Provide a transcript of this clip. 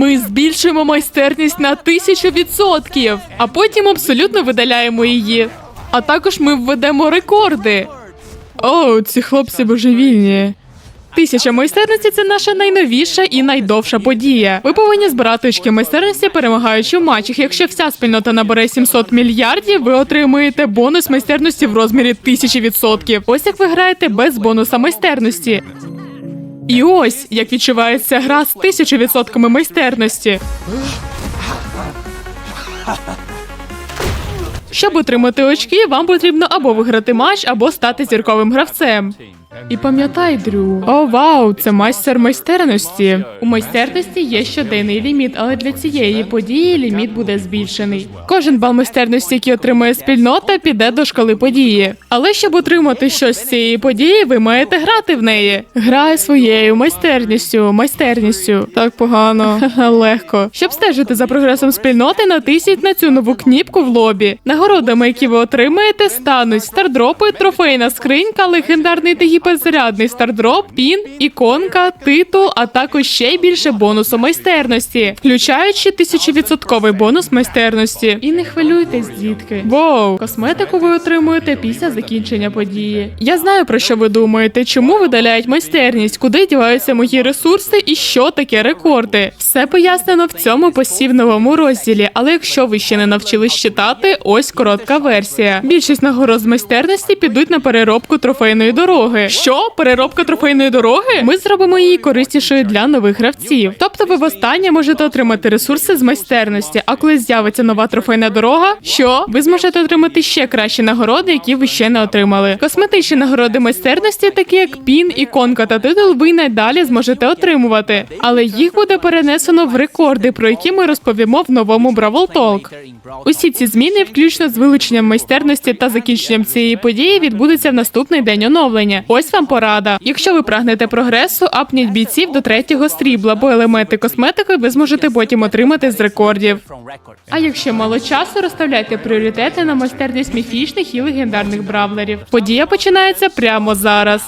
Ми збільшуємо майстерність на тисячу відсотків, а потім абсолютно видаляємо її. А також ми введемо рекорди. О, ці хлопці божевільні. Тисяча майстерності це наша найновіша і найдовша подія. Ви повинні збирати очки майстерності, перемагаючи в матчах. Якщо вся спільнота набере 700 мільярдів, ви отримуєте бонус майстерності в розмірі 1000 відсотків. Ось як ви граєте без бонуса майстерності. І ось як відчувається гра з тисячу відсотками майстерності. Щоб отримати очки, вам потрібно або виграти матч, або стати зірковим гравцем. І пам'ятай, Дрю. О, вау, це майстер майстерності. У майстерності є щоденний ліміт, але для цієї події ліміт буде збільшений. Кожен бал майстерності, який отримує спільнота, піде до шкали події. Але щоб отримати щось з цієї події, ви маєте грати в неї. Грай своєю майстерністю, майстерністю. Так погано, легко. Щоб стежити за прогресом спільноти, натисніть на цю нову кніпку в лобі. Нагородами, які ви отримаєте, стануть стардропи, трофейна скринька, легендарний та гіперзарядний стардроп, пін, іконка, титул, а також ще й більше бонусу майстерності, включаючи тисячовідсотковий бонус майстерності. І не хвилюйтесь, дітки. Воу, косметику ви отримуєте після закінчення події. Я знаю про що ви думаєте, чому видаляють майстерність, куди діваються мої ресурси і що таке рекорди. Все пояснено в цьому посівновому розділі. Але якщо ви ще не навчились читати, ось коротка версія. Більшість нагород з майстерності підуть на переробку трофейної дороги. Що? Переробка трофейної дороги? Ми зробимо її кориснішою для нових гравців. Тобто, ви востаннє можете отримати ресурси з майстерності. А коли з'явиться нова трофейна дорога, що ви зможете отримати ще кращі нагороди, які ви ще не отримали. Косметичні нагороди майстерності, такі як пін, іконка та титул, ви надалі зможете отримувати. Але їх буде перенесено в рекорди, про які ми розповімо в новому Бравл Talk. Усі ці зміни, включно з вилученням майстерності та закінченням цієї події, відбудуться в наступний день оновлення. Ось вам порада. Якщо ви прагнете прогресу, апніть бійців до третього стрібла, бо елементи косметики ви зможете потім отримати з рекордів. А якщо мало часу, розставляйте пріоритети на майстерність міфічних і легендарних бравлерів. Подія починається прямо зараз.